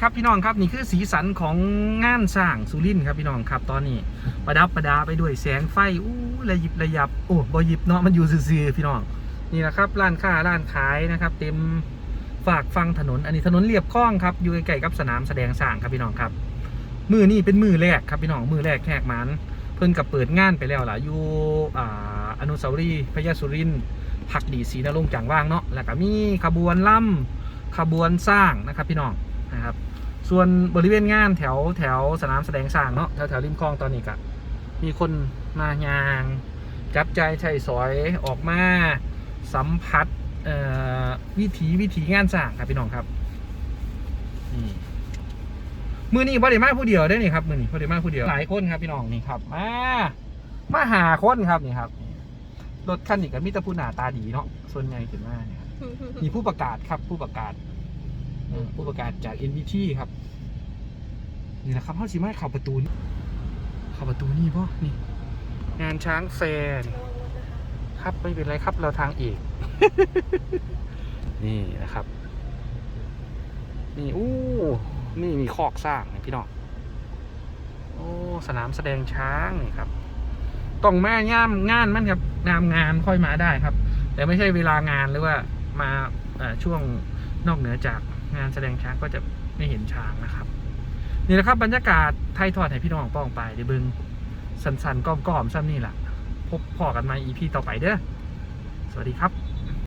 ครับพี่น้องครับนี่คือสีสันของงานสร้างสุรินทร์ครับพี่น้องครับตอนนี้ประดับประดาไปด้วยแสงไฟอู้ระยิบระยับโอ้บอยิบเนาะมันอยู่ซื่อๆพี่น้องนี่แหละครับร้านค้าร้านขายนะครับ เต็มฝากฟังถนน อันนี้ถนนเรียบคลองครับอยู่ใกล้ๆกับสนามแสดงสร้างครับพี่น้องครับมือนี่เป็นมือแรกครับพี่น้องมือแรกแขกมันเพิ่นกับเปิดงานไปแล้วล่ะอยู่อ่าอนุสาวรีย์พระยาสุรินทร์พักดีศรีนรงจังว่างเนาะแล้วก็มีขบวนล่ำขบวนสร้างนะครับพี่น้อง นะครับ ส่วนบริเวณงานแถวแถวสนามแสดงสร้างเนาะแถวแถวริมคลองตอนนี้ก็มีคนมายาง จับใจใช้สอยออกมาสัมผัสวิถีวิถีงานสร้างครับพี่น้องครับนี่มือนี้บริมาผู้เดียวได้นี่ครับมือนี้บริมาผู้เดียวหลายคนครับพี่น้องนี่ครับมามาหาคนครับนี่ครับรถคันนี้ก็มีแต่ผู้หน้าตาดีเนาะส่วนใหญ่ขึ้นมาเนี่ยมีผู้ประกาศครับผู้ประกาศ ผู้ประกาศจาก NBT ครับ นี่นะครับเข้าชิมาเข้าประตูนี่เข้าประตูนี่ป่ะนี่ งานช้างแฟนครับไม่เป็นไรครับเราทางอีกนี่นะครับ นี่อู้นี่มีคอกสร้างนี่พี่น้องโอ้สนามแสดงช้างนี่ครับต้องแม่ย่ามงานมันครับงามงานค่อยมาได้ครับ แต่ไม่ใช่เวลางานหรือว่ามาช่วงนอกเหนือจาก งานแสดงช้างก็จะไม่เห็นช้างนะครับ นี่แหละครับบรรยากาศไทยทอดให้พี่น้องป้องไปเดี๋ยวบึงสันๆก้อมๆซ้ำนี่แหละพบพอกันมาอีพีต่อไปเด้อสวัสดีครับ